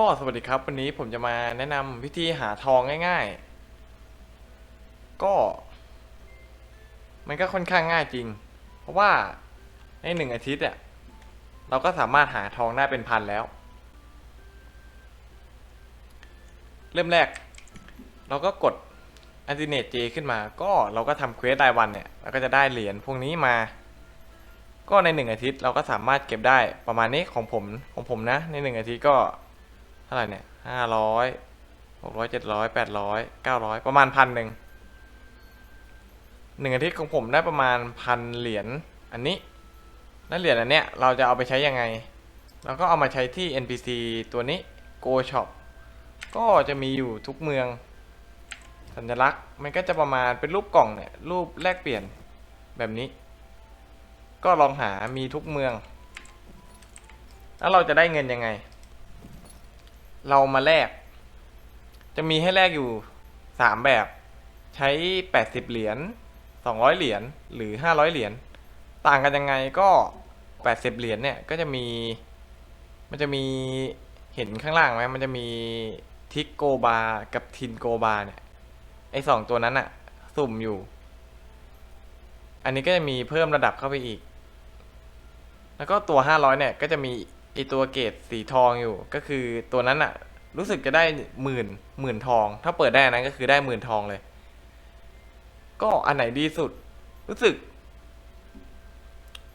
ก็สวัสดีครับ วันนี้ผมจะมาแนะนำวิธีหาทองง่ายๆ ก็ มันก็ค่อนข้างง่ายจริง เพราะว่าในหนึ่งอาทิตย์เนี่ยเราก็สามารถหาทองได้เป็นพันแล้ว เริ่มแรก เราก็กด a n t i n a t J ขึ้นมา ก็เราก็ทำเควสรายวันเนี่ยเราก็จะได้เหรียญพวกนี้มา ก็ในหนึ่งอาทิตย์เราก็สามารถเก็บได้ประมาณนี้ของผมของผมนะ ในหนึ่งอาทิตย์ก็าไหร่เนี่ยห้าร้อยหกร้อยเจ็ดร้อยแปดร้อยเก้าร้อยประมาณพันหนึ่งหนึ่งอาทิตย์ของผมได้ประมาณพันเหรียญอันนี้แล้วเหรียญอันเนี้ยเราจะเอาไปใช้ยังไง เราก็เอามาใช้ที่ NPC ตัวนี้ Go Shop ก็จะมีอยู่ทุกเมือง สัญลักษณ์มันก็จะประมาณเป็นรูปกล่องเนี่ยรูปแลกเปลี่ยนแบบนี้ ก็ลองหามีทุกเมือง แล้วเราจะได้เงินยังไง เรามาแลก จะมีให้แลกอยู่สามแบบ ใช้แปดสิบเหรียญสองร้อยเหรียญ หรือห้าร้อยเหรียญ ต่างกันยังไงก็แปดสิบเหรียญเนี่ย ก็จะมี มันจะมีเห็นข้างล่างไหม มันจะมีทิกโกบากับทินโกบาเนี่ย ไอสองตัวนั้นอะสุ่มอยู่ อันนี้ก็จะมีเพิ่มระดับเข้าไปอีก แล้วก็ตัว 500 เนี่ย ก็จะมี ไอตัวเกรดสีทองอยู่ ก็คือตัวนั้นอะรู้สึกจะได้หมื่นหมื่นทอง ถ้าเปิดได้นั้นก็คือได้หมื่นทองเลย ก็อันไหนดีสุด รู้สึก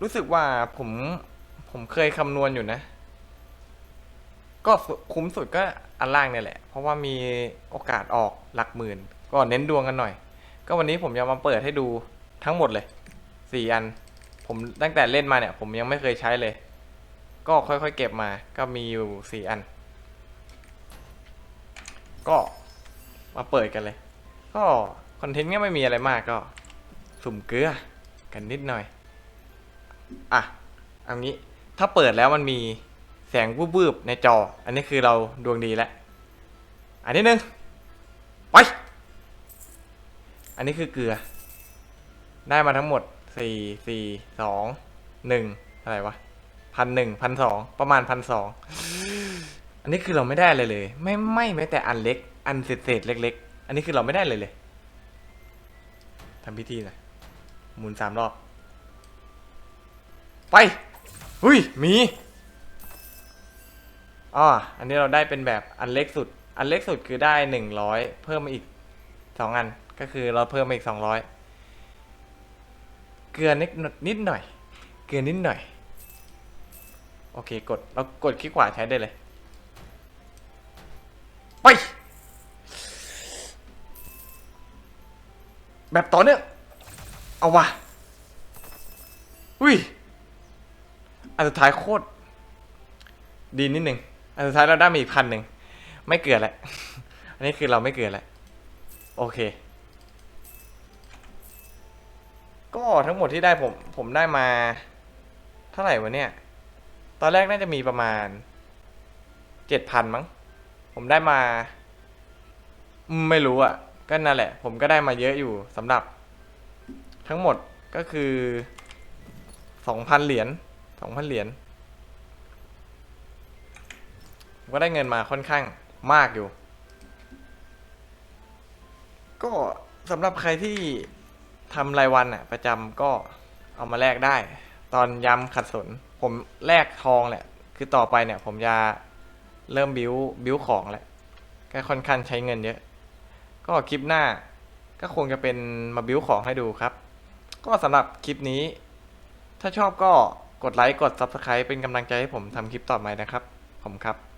รู้สึกว่าผมผมเคยคำนวณอยู่นะ ก็คุ้มสุดก็อันล่างเนี่ยแหละ เพราะว่ามีโอกาสออกหลักหมื่น ก็เน้นดวงกันหน่อย ก็วันนี้ผมจะมาเปิดให้ดูทั้งหมดเลยสี่อัน ผมตั้งแต่เล่นมาเนี่ย ผมยังไม่เคยใช้เลย ก็ค่อยๆเก็บมา ก็มีอยู่สี่อัน ก็มาเปิดกันเลย ก็คอนเทนต์ก็ไม่มีอะไรมากก็ สุ่มเกลือกันนิดหน่อย อะเอางี้ ถ้าเปิดแล้วมันมีแสงวืบๆในจอ อันนี้คือเราดวงดีแล้ว อันนี้หนึ่งไป อันนี้คือเกลือ ได้มาทั้งหมดสี่สี่สองหนึ่งอะไรวะ พันหนึ่งพันสองประมาณพันสองอันนี้คือเราไม่ได้อะไรเลย ไม่ไม่แม้แต่อันเล็ก อันเศษเศษๆเล็ก ๆ อันนี้คือเราไม่ได้เลยเลยทำพิธีหน่อยหมุนสามรอบ ไปหุยมีอ๋ออันนี้เราได้เป็นแบบอันเล็กสุด อันเล็กสุดคือได้หนึ่งร้อยเพิ่มมาอีกสองอัน ก็คือเราเพิ่มมาอีกสองร้อยเกลือนิดนิดหน่อย เกลือนิดหน่อย โอเคกดเรากดคลิกขวาใช้ได้เลย ไป แบบต่อเนื่องเอาวะอุ้ย อันสุดท้ายโคตร ดีนิดหนึ่งอันสุดท้ายเราได้มาอีกพันหนึ่ง ไม่เกลือแล้วอันนี้คือเราไม่เกลือแล้วโอเค ก็ทั้งหมดที่ได้ผม ผมได้มา เท่าไหร่วะเนี่ย ตอนแรกน่าจะมีประมาณเจ็ดพันมั้ง ผมได้มา ไม่รู้อะ่ะ ก็นั่นแหละ ผมก็ได้มาเยอะอยู่สำหรับ ทั้งหมดก็คือสองพันเหรียญสองพันเหรียญผมก็ได้เงินมาค่อนข้างมากอยู่ ก็สำหรับใครที่ทำรายวันอะ ประจำก็เอามาแลกได้ ตอนยำขัดสน ผมแลกทองแหละ คือต่อไปเนี่ย ผมจะเริ่มบิวบิวของแหละ ก็ค่อนข้างใช้เงินเยอะ ก็คลิปหน้าก็คงจะเป็นมาบิวของให้ดูครับ ก็สำหรับคลิปนี้ ถ้าชอบก็กดไลค์ กด Subscribe เป็นกำลังใจให้ผมทำคลิปต่อไปนะครับ ผมครับ